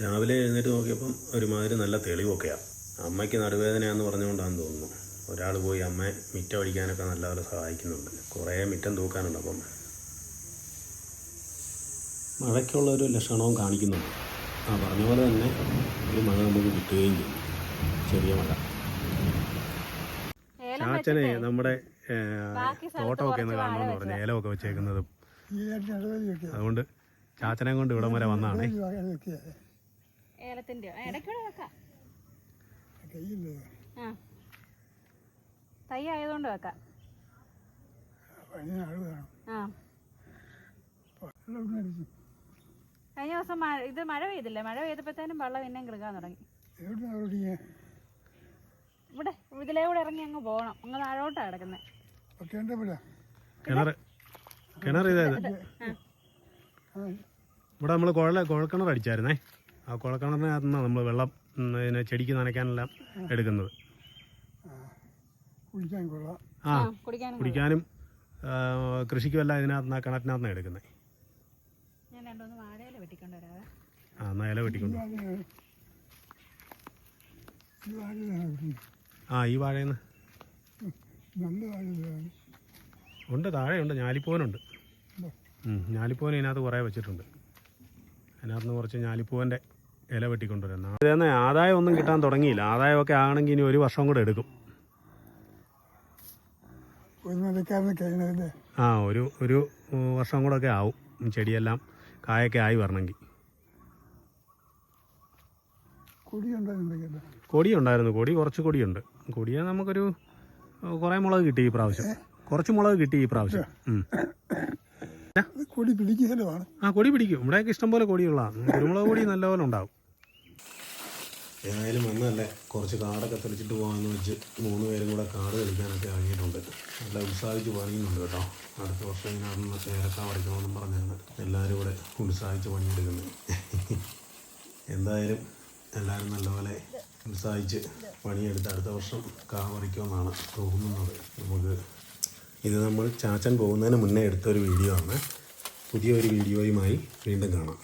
രാവിലെ എഴുന്നേറ്റ് നോക്കിയപ്പം ഒരുമാതിരി നല്ല തെളിവൊക്കെയാണ് അമ്മയ്ക്ക് നടുവേദനയാണെന്ന് പറഞ്ഞുകൊണ്ടാന്ന് തോന്നുന്നു. ഒരാൾ പോയി അമ്മയെ മിറ്റം അടിക്കാനൊക്കെ നല്ലപോലെ സഹായിക്കുന്നുണ്ട്. കുറേ മിറ്റം തൂക്കാനുണ്ട് അപ്പം. മഴയ്ക്കുള്ള ഒരു ലക്ഷണവും കാണിക്കുന്നുണ്ട്. ആ പറഞ്ഞ പോലെ തന്നെ ഒരു മഴ നമുക്ക് കിട്ടുകയും ചെയ്യും. ചെറിയ മഴ. ചാച്ചനെ നമ്മുടെ ഫോട്ടോ ഒക്കെ സ്ഥലത്ത് തോട്ടമൊക്കെ ഒന്ന് കാണണമെന്ന് പറഞ്ഞു ഏലമൊക്കെ വെച്ചേക്കുന്നതും. അതുകൊണ്ട് ചാച്ചനെ കൊണ്ട് ഇവിടം വരെ വന്നാണേ ഏലത്തിന്റെ ഇടയ്ക്കൂടെ വെക്കാം. ആ. തൈ ആയതുകൊണ്ട് വെക്കാം ആ. കഴിഞ്ഞ ദിവസം മഴ ഇത് മഴ പെയ്തില്ലേ? മഴ പെയ്തപ്പോഴത്തേനും വെള്ളം പിന്നെയും കിടക്കാൻ തുടങ്ങി. ഇവിടെ ഇതിലേ കൂടെ ഇറങ്ങി അങ്ങ് പോകണം. അങ്ങ് താഴോട്ടാണ് കിടക്കുന്നത് കിണർ ഇതായത് ഇവിടെ നമ്മൾ കുഴൽ കുഴൽക്കിണർ അടിച്ചായിരുന്നേ ആ കുഴൽക്കിണറിനകത്ത് നിന്നാണ് നമ്മൾ വെള്ളം പിന്നെ ചെടിക്ക് നനയ്ക്കാനെല്ലാം എടുക്കുന്നത്. ആ കുടിക്കാനും കൃഷിക്കുമെല്ലാം ഇതിനകത്ത് നിന്ന് കിണറ്റിനകത്ത് എടുക്കുന്നത്. ആ എന്നാൽ ഇല വെട്ടിക്കൊണ്ട് വാ. ഈ വാഴ ആ ഈ വാഴയെന്ന്. ഉണ്ട് താഴെയുണ്ട് ഞാലിപ്പൂവനുണ്ട് ഉം, ഞാലിപ്പൂവൻ ഇതിനകത്ത് കുറേ വെച്ചിട്ടുണ്ട്. അതിനകത്ത് നിന്ന് കുറച്ച് ഞാലിപ്പൂവന്റെ ഇല വെട്ടിക്കൊണ്ടുവരുന്ന. ഇതെന്നെ ആദായം ഒന്നും കിട്ടാൻ തുടങ്ങിയില്ല. ആദായമൊക്കെ ആണെങ്കിൽ ഇനി ഒരു വർഷം കൂടെ എടുക്കും. ആ ഒരു ഒരു വർഷം കൂടെ ഒക്കെ ആവും ചെടിയെല്ലാം കായൊക്കെ ആയി വരണമെങ്കിൽ. കൊടി ഉണ്ടായിരുന്നു കൊടി കുറച്ച് കൊടിയുണ്ട്. കൊടിയെ നമുക്കൊരു കുറേ മുളക് കിട്ടി ഈ പ്രാവശ്യം. കുറച്ച് മുളക് കിട്ടി ഈ പ്രാവശ്യം. കൊടി പിടിക്കുന്നതാണ് ആ കൊടി പിടിക്കും. ഇവിടെയൊക്കെ ഇഷ്ടംപോലെ കൊടിയുള്ളതാണ് കുരുമുളക് കൊടി നല്ലപോലെ ഉണ്ടാവും. ഏതായാലും വന്നല്ലേ കുറച്ച് കാടൊക്കെ തെളിച്ചിട്ട് പോകാമെന്ന് വെച്ച് മൂന്ന് പേരും കൂടെ കാട് കളിക്കാനൊക്കെ ഇറങ്ങിയിട്ടുണ്ട്. നല്ല ഉത്സാഹിച്ച് പണിയുന്നുണ്ട് കേട്ടോ. അടുത്ത വർഷം ഇതിനകത്ത് ഏലക്ക പറിക്കണമെന്നും പറഞ്ഞാണ് എല്ലാവരും കൂടെ ഉത്സാഹിച്ച് പണിയെടുക്കുന്നത് എന്തായാലും എല്ലാവരും നല്ലപോലെ ഉത്സാഹിച്ച് പണിയെടുത്ത് അടുത്ത വർഷം കാ പറിക്കുമെന്നാണ് തോന്നുന്നത്. നമുക്ക് ഇത് നമ്മൾ ചാച്ചൻ പോകുന്നതിന് മുന്നേ എടുത്തൊരു വീഡിയോ ആണ്. പുതിയൊരു വീഡിയോയുമായി വീണ്ടും കാണാം.